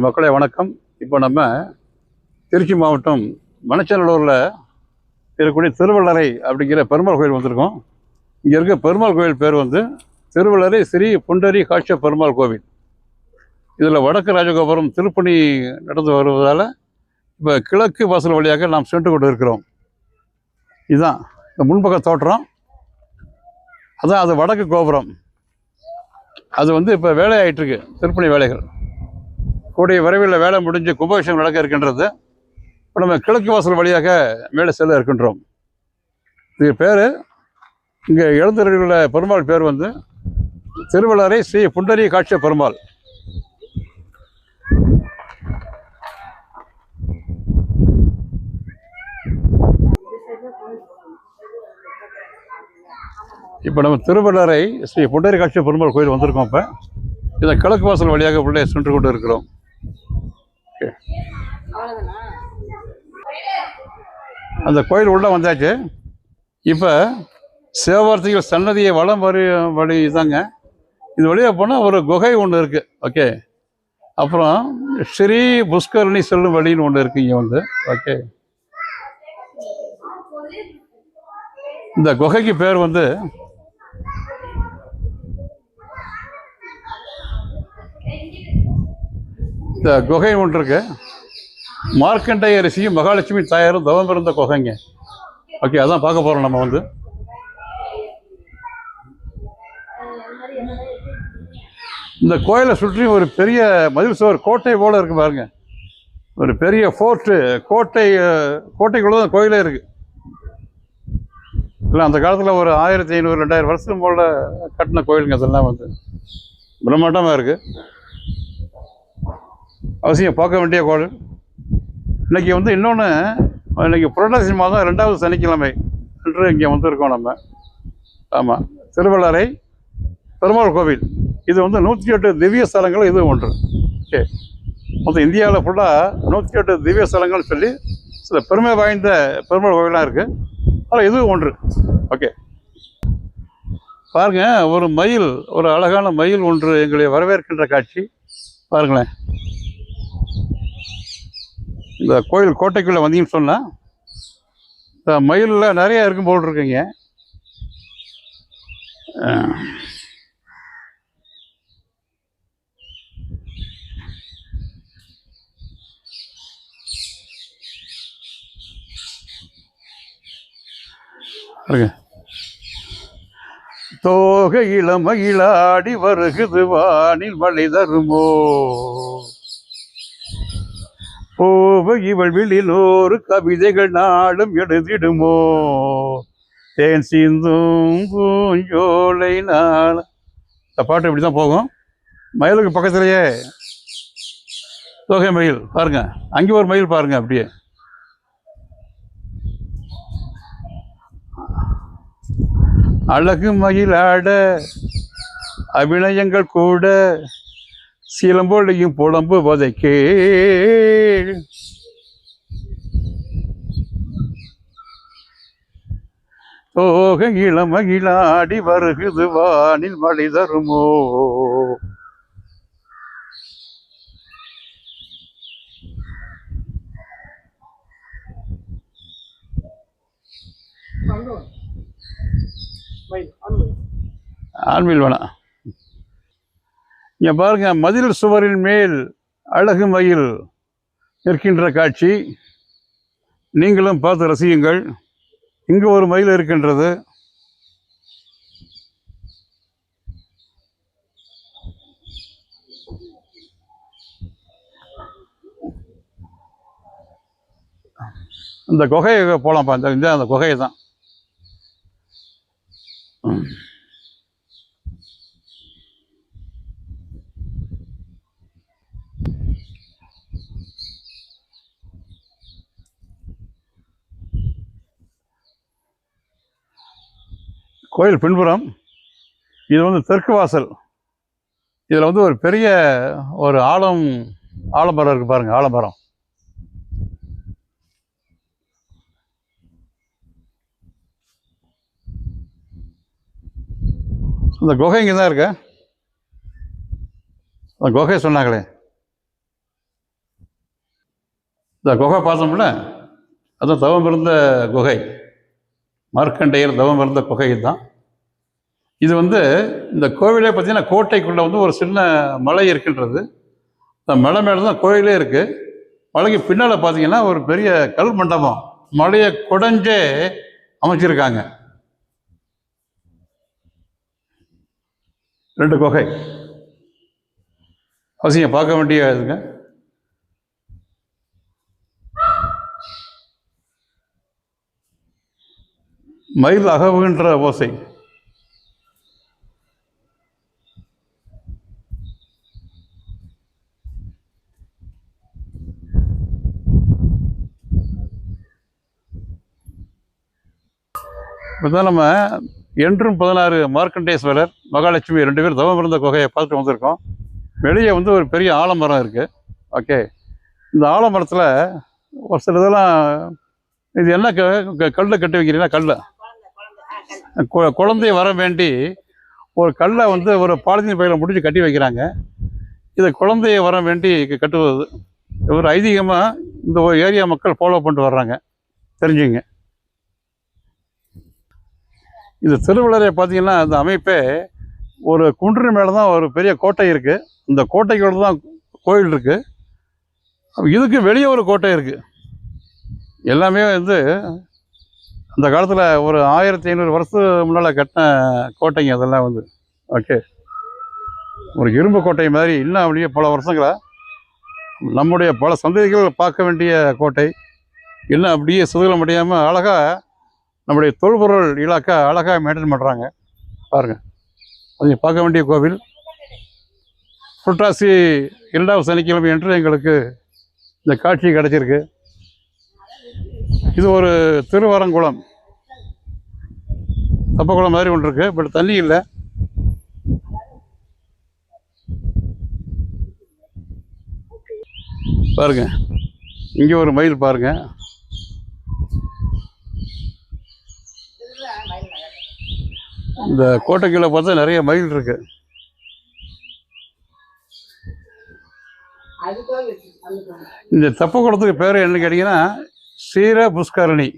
மக்களே வணக்கம். இப்போ நம்ம திருச்சி மாவட்டம் மணச்சநல்லூரில் இருக்கக்கூடிய திருவள்ளரை அப்படிங்கிற பெருமாள் கோயில் வந்திருக்கோம். இங்கே இருக்க பெருமாள் கோயில் பேர் வந்து திருவள்ளரை ஸ்ரீ புண்டரி காட்ச பெருமாள் கோவில். இதில் வடக்கு ராஜகோபுரம் திருப்பணி நடந்து வருவதால் இப்போ கிழக்கு வாசல் வழியாக நாம் சென்று கொண்டு இருக்கிறோம் இதுதான் இந்த முன்பக்க தோற்றம். அதான் அது வடக்கு கோபுரம். அது வந்து இப்போ வேலை திருப்பணி வேலைகள். கூடிய விரைவில் வேலை முடிஞ்சு கும்பாபிஷேகம் நடக்க இருக்கின்றது. இப்போ நம்ம கிழக்கு வாசல் வழியாக மேலே செல்ல இருக்கின்றோம். இது பேர் இங்கே எழுந்தருள்ள பெருமாள் பேர் வந்து திருவள்ளரை ஸ்ரீ புண்டரி காட்சிய பெருமாள். இப்போ நம்ம திருவள்ளரை ஸ்ரீ புண்டரி காட்சி பெருமாள் கோயில் வந்திருக்கோம் இப்போ. இதை கிழக்கு வாசல் வழியாக உள்ளே சென்று கொண்டு இருக்கிறோம் ஓகே. அந்த கோயில் உள்ளே வந்தாச்சு. இப்போ சிவபாரதிகள் சன்னதியை வலம் வரி வழி இதாங்க. இது வழியாக போனால் ஒரு குகை ஒன்று இருக்குது ஓகே. அப்புறம் ஸ்ரீ புஷ்கரணி செல்லும் வழின்னு ஒன்று இருக்குது இங்கே வந்து. ஓகே. இந்த குகைக்கு பேர் வந்து இந்த குகை ஒன்று இருக்கு. மார்க்கண்டேய ரிஷியும் மகாலட்சுமி தாயாரும் தவம் இருந்த குகைங்க. ஓகே அதான் பார்க்க போகிறோம் நம்ம வந்து. இந்த கோயிலை சுற்றி ஒரு பெரிய மதில் சுவர் கோட்டை போல் இருக்கு பாருங்க. ஒரு பெரிய ஃபோர்ட்டு கோட்டை கோட்டைக்குள்ளே கோட்டைக்குள்ள தான் கோயிலே இருக்கு. இல்லை அந்த காலத்தில் ஒரு ஆயிரத்தி ஐநூறு ரெண்டாயிரம் வருஷம் போல் கட்டின கோயிலுங்க அதெல்லாம் வந்து. பிரம்மாண்டமாக இருக்குது அவசியம் பார்க்க வேண்டிய கோயில் இன்றைக்கி வந்து இன்னொன்று இன்றைக்கி புரட்டாசி மாதம் ரெண்டாவது சனிக்கிழமை என்று இங்கே வந்திருக்கோம் நம்ம. ஆமாம் திருவள்ளரை பெருமாள் கோவில். இது வந்து நூற்றி எட்டு திவ்ய ஸ்தலங்கள் இது ஒன்று. ஓகே. மொத்தம் இந்தியாவில் ஃபுல்லாக நூற்றி எட்டு திவ்ய ஸ்தலங்கள்னு சொல்லி சில பெருமை வாய்ந்த பெருமாள் கோவிலாக இருக்குது அதில் இதுவும் ஒன்று. ஓகே. பாருங்கள் ஒரு மயில் ஒரு அழகான மயில் ஒன்று எங்களை வரவேற்கின்ற காட்சி. பாருங்களேன். இந்த கோயில் கோட்டைக்குள்ளே வந்தீங்கன்னு சொன்னால் இந்த மயிலில் நிறையா இருக்கும் போல் இருக்குங்க. பாருங்க. தோகை இளமகிழாடி வருகுது வானில் மழை தருமோ போவ இவள் விழிலோரு கவிதைகள் நாடும் எழுதிடுமோ? தேன் சிந்தும் பூஞ்சோலை நாள். இந்த பாட்டு இப்படி தான் போகும். மயிலுக்கு பக்கத்துலேயே தொகை மயில் பாருங்கள் அங்கே ஒரு மயில் பாருங்கள் அப்படியே. அழகு மயிலாட அபிநயங்கள் கூட சிலம்பொழியும் புலம்பு வதைக்கே. தோக இளமகிழாடி வருகுது வானில் மழை தருமோ ஆண்மையில் வேணாம். இங்கே பாருங்கள் மதில் சுவரின் மேல் அழகு மயில் இருக்கின்ற காட்சி. நீங்களும் பார்த்து ரசியுங்கள். இங்கு ஒரு மயில் இருக்கின்றது. இந்த குகையை போகலாம்ப்பா இந்த இந்த அந்த குகையை தான் கோயில் பின்புறம் இது வந்து தெற்கு வாசல் இதில் வந்து ஒரு பெரிய ஒரு ஆலம் ஆலமரம் இருக்குது பாருங்கள் ஆலமரம். அந்த குகை இங்கே தான் இருக்கு. அந்த குகை சொன்னாங்களே. இந்த குகை பார்த்தோம்ல அதுதான் தவம் இருந்த குகை. மார்க்கண்டேயர் தவம் இருந்த குகை தான் இது வந்து இந்த கோவிலே பார்த்தீங்கன்னா கோட்டைக்குள்ளே வந்து ஒரு சின்ன மலை இருக்கின்றது. அந்த மலை மேலே தான் கோயிலே இருக்குது மலைக்கு பின்னால் பார்த்தீங்கன்னா ஒரு பெரிய கல் மண்டபம். மலையை குடஞ்சே அமைச்சிருக்காங்க. ரெண்டு குகை. அவசியம் பார்க்க வேண்டிய இதுங்க. மயில் அகவுகின்ற ஓசை. இப்போதான் நம்ம என்றும் பதினாறு மார்க்கண்டேஸ்வரர் மகாலட்சுமி ரெண்டு பேர் தவம் இருந்த குகையை பார்த்துட்டு வந்திருக்கோம். வெளியே வந்து ஒரு பெரிய ஆலமரம் இருக்குது ஓகே. இந்த ஆலமரத்தில் ஒரு சில இதெல்லாம் இது என்ன க க- கல்லை கட்டி வைக்கிறீங்கன்னா கல்லை. கு- குழந்தைய வர வேண்டி ஒரு கல்லை வந்து ஒரு பாலித்தீன் பையில் முடிச்சு கட்டி வைக்கிறாங்க. இதை குழந்தைய வர வேண்டி கட்டுவது. ஒரு ஐதீகமாக இந்த ஒரு ஏரியா மக்கள் ஃபாலோ பண்ணிட்டு வர்றாங்க. தெரிஞ்சுங்க. இந்த திருவள்ளரை பார்த்தீங்கன்னா இந்த அமைப்பே ஒரு குன்றின் மேலே தான் ஒரு பெரிய கோட்டை இருக்குது இந்த கோட்டைக்குள்ள தான் கோயில் இருக்குது இதுக்கு வெளியே ஒரு கோட்டை இருக்குது எல்லாமே வந்து அந்த காலத்தில் ஒரு ஆயிரத்தி ஐநூறு வருஷத்துக்கு முன்னால் கட்டின கோட்டைங்க அதெல்லாம் வந்து. ஓகே. ஒரு இரும்பு கோட்டை மாதிரி இன்னும் அப்படியே பல வருஷங்களாக நம்முடைய பல சந்ததிகள் பார்க்க வேண்டிய கோட்டை. இன்னும் அப்படியே சுதுகலம் முடியாமல் அழகாக நம்முடைய தொல்பொருள் இலாக்கா அழகாக மெயின்டைன் பண்ணுறாங்க பாருங்கள் அதை பார்க்க வேண்டிய கோவில். புரட்டாசி இரண்டாவது சனிக்கிழமை என்று எங்களுக்கு இந்த காட்சி கிடைச்சிருக்கு. இது ஒரு திருவரங்குளம். தப்பக்குளம் மாதிரி ஒன்று இருக்கு பட் தண்ணி இல்லை. பாருங்கள் இங்கே ஒரு மயில் பாருங்கள் இந்த கோட்டைக்குள்ள பார்த்தா நிறைய மயில் இருக்கு. இந்த தப்பக்குளத்துக்கு பேர் என்னன்னு கேட்டிங்கன்னா சீர புஷ்கரணி.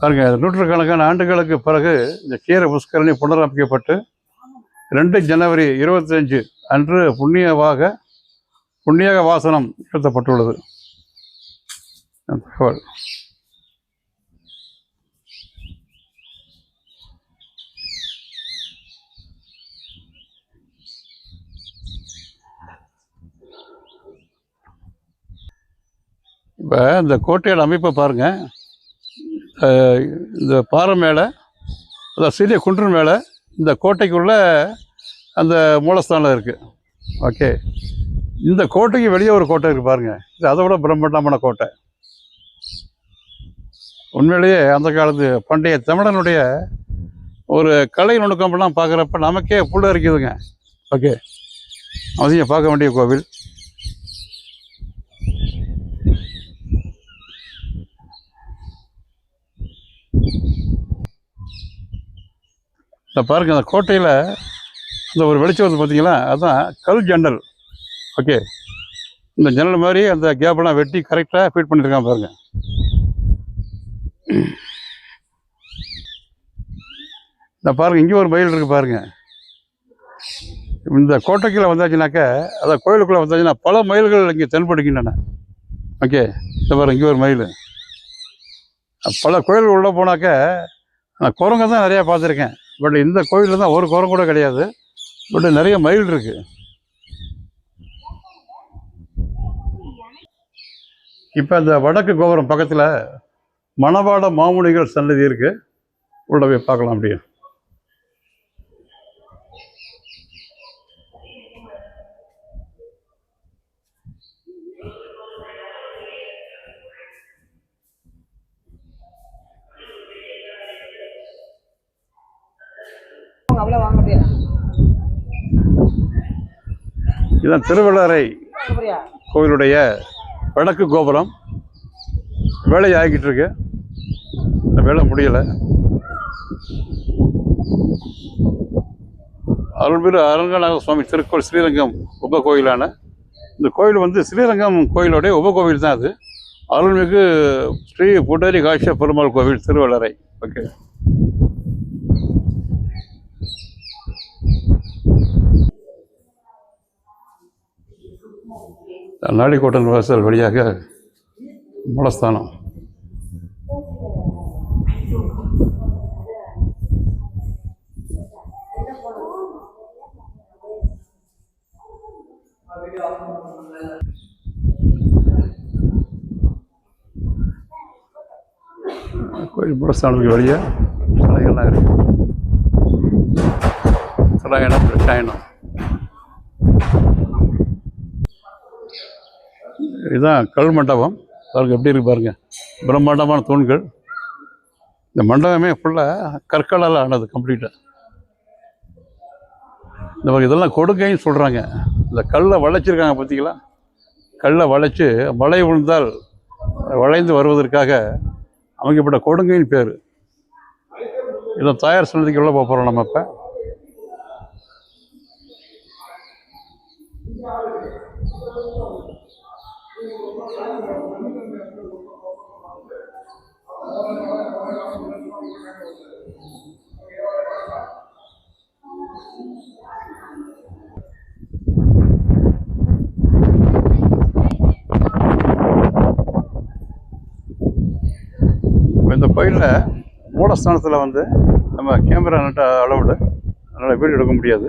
பாருங்க நூற்றுக்கணக்கான ஆண்டுகளுக்கு பிறகு இந்த கீர புஷ்கரணி புனரமைக்கப்பட்டு ரெண்டு ஜனவரி இருபத்தஞ்சு அன்று புண்ணியவாக புண்ணியக வாசனம் நிகழ்த்தப்பட்டுள்ளது. தகவல் இப்போ இந்த கோட்டையோட அமைப்பை பாருங்கள் இந்த பாறை மேலே அதாவது சிறிய குன்று மேலே இந்த கோட்டைக்குள்ளே அந்த மூலஸ்தானம் இருக்குது ஓகே. இந்த கோட்டைக்கு வெளியே ஒரு கோட்டை இருக்குது பாருங்கள் இது அதை விட பிரம்மாண்டமான கோட்டை. உண்மையிலேயே அந்த காலத்து பண்டைய தமிழனுடைய ஒரு கலை நுணுக்கம்லாம் பார்க்குறப்ப நமக்கே புள்ள இருக்குதுங்க ஓகே. அவசியம் பார்க்க வேண்டிய கோவில். இந்த பாருங்கள் அந்த கோட்டையில் அந்த ஒரு வெளிச்சம் வந்து பார்த்தீங்களா அதுதான் கல் ஜன்னல். ஓகே. இந்த ஜன்னல் மாதிரி அந்த கேப்பெல்லாம் வெட்டி கரெக்டாக ஃபீட் பண்ணியிருக்கான் பாருங்கள் இந்த பாருங்கள் இங்கே ஒரு மயில் இருக்குது பாருங்கள் இந்த கோட்டைக்குள்ளே வந்தாச்சுனாக்கா அதான் கோயிலுக்குள்ளே வந்தாச்சுன்னா பல மயில்கள் இங்கே தென்படுகின்றன. ஓகே. இந்த பாருங்கள் இங்கே ஒரு மயில். பல கோயில்கள் உள்ளே போனாக்க நான் குரங்க தான் நிறையா பார்த்துருக்கேன். பட் இந்த கோயிலில் தான் ஒரு குரம் கூட கிடையாது. பட் நிறைய மயில் இருக்கு. இப்போ அந்த வடக்கு கோபுரம் பக்கத்தில் மணவாட மாமுனிகள் சன்னதி இருக்கு. உள்ள போய் பார்க்கலாம் அப்படியே. அவ்வளோ வாங்க முடியாது. இதுதான் திருவள்ளரை கோயிலுடைய வடக்கு கோபுரம். வேலை ஆகிக்கிட்டு இருக்கு. இந்த வேலை முடியலை. அருள்மிகு அரங்கநாத சுவாமி திருக்கோள் ஸ்ரீரங்கம் உப கோயிலான. இந்த கோயில் வந்து ஸ்ரீரங்கம் கோயிலுடைய உபகோவில் தான் அது. அருள்மிகு ஸ்ரீ புடரி காட்சிய பெருமாள் கோவில் திருவள்ளரை. ஓகே. நாடிக்கோட்டன் வாசல் வழியாக மூலஸ்தானம். கோயில் மூலஸ்தானத்துக்கு வழியாக சிலைகள்லாம் இருக்கு. சிலாயனம் பிரச்சாயனம். இதுதான் கல் மண்டபம். பாருங்கள் எப்படி இருக்கு பாருங்கள் பிரம்மாண்டமான தூண்கள். இந்த மண்டபமே ஃபுல்லாக கற்களால் ஆனது கம்ப்ளீட்டாக இந்த இதெல்லாம் கொடுக்கைன்னு சொல்கிறாங்க இந்த கல்லை வளைச்சிருக்காங்க பார்த்தீங்களா? கல்லை வளைச்சு மழை விழுந்தால் வளைந்து வருவதற்காக அமைக்கப்பட்ட கொடுங்கைன்னு பேர். இதை தயார் சன்னதிக்கு எவ்வளோ போக போகிறோம் நம்ம இப்போ? இப்போ கோயிலில் மூலஸ்தானத்தில் வந்து நம்ம கேமரா நட்ட அளவில் அதனால் வீடியோ எடுக்க முடியாது.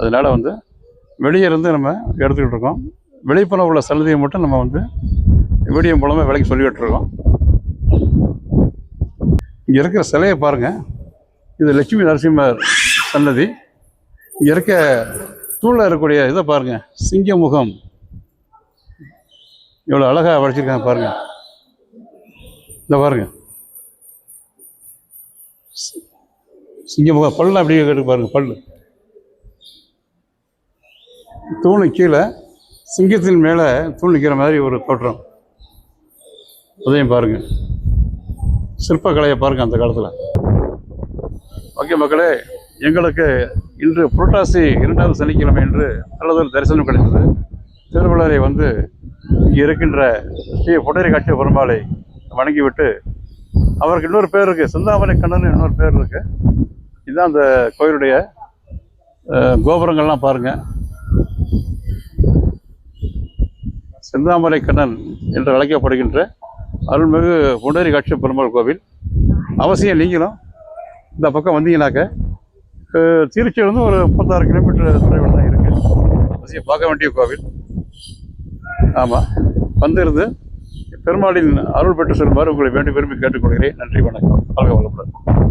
அதனால் வந்து வெளியே இருந்து நம்ம எடுத்துக்கிட்டு இருக்கோம். வெளிப்புறம் உள்ள சன்னதியை மட்டும் நம்ம வந்து வீடியோ மூலமாக விலைக்கு சொல்லிக்கிட்டு இருக்கோம் இங்கே இருக்கிற சிலையை பாருங்கள் இது லட்சுமி நரசிம்மர் சன்னதி. இங்கே இருக்க தூணில் இருக்கக்கூடிய இதை பாருங்கள் சிங்க முகம் இவ்வளோ அழகாக வளைச்சிருக்காங்க பாருங்கள் இந்த பாருங்கள் சிங்கம் பல்லு அப்படியே கேட்டு பாருங்க பல்லு. தூணு கீழே சிங்கத்தின் மேலே தூண் நிற்கிற மாதிரி ஒரு தோற்றம். அதையும் பாருங்க. சிற்பக்கலையை பாருங்கள் அந்த காலத்தில். ஓகே மக்களே எங்களுக்கு இன்று புரட்டாசி இரண்டாவது சனிக்கிழமை என்று நல்லதொரு தரிசனம் கிடைத்தது. திருவள்ளரை வந்து இங்கே இருக்கின்ற ஸ்ரீ புடரி காட்சி பெருமாளை வணங்கிவிட்டு அவருக்கு இன்னொரு பேர் இருக்குது சிந்தாமணி கண்ணன் இன்னொரு பேர் இருக்குது இதுதான் அந்த கோயிலுடைய கோபுரங்கள்லாம் பாருங்கள் சிந்தாமரை கண்ணன் என்று அழைக்கப்படுகின்ற அருள்மிகு புண்டரி காட்சி பெருமாள் கோவில். அவசியம் நீங்களும் இந்த பக்கம் வந்தீங்கன்னாக்க திருச்சியிலேருந்து ஒரு முப்பத்தாறு கிலோமீட்டர் தொலைவில் தான் இருக்குது அவசியம் பார்க்க வேண்டிய கோவில். ஆமாம் வந்திருந்து பெருமாளின் அருள் பெற்று செல்லுமாறு உங்களை வேண்டி விரும்பி கேட்டுக்கொள்கிறேன். நன்றி வணக்கம். வாழ்க வளமுடன்.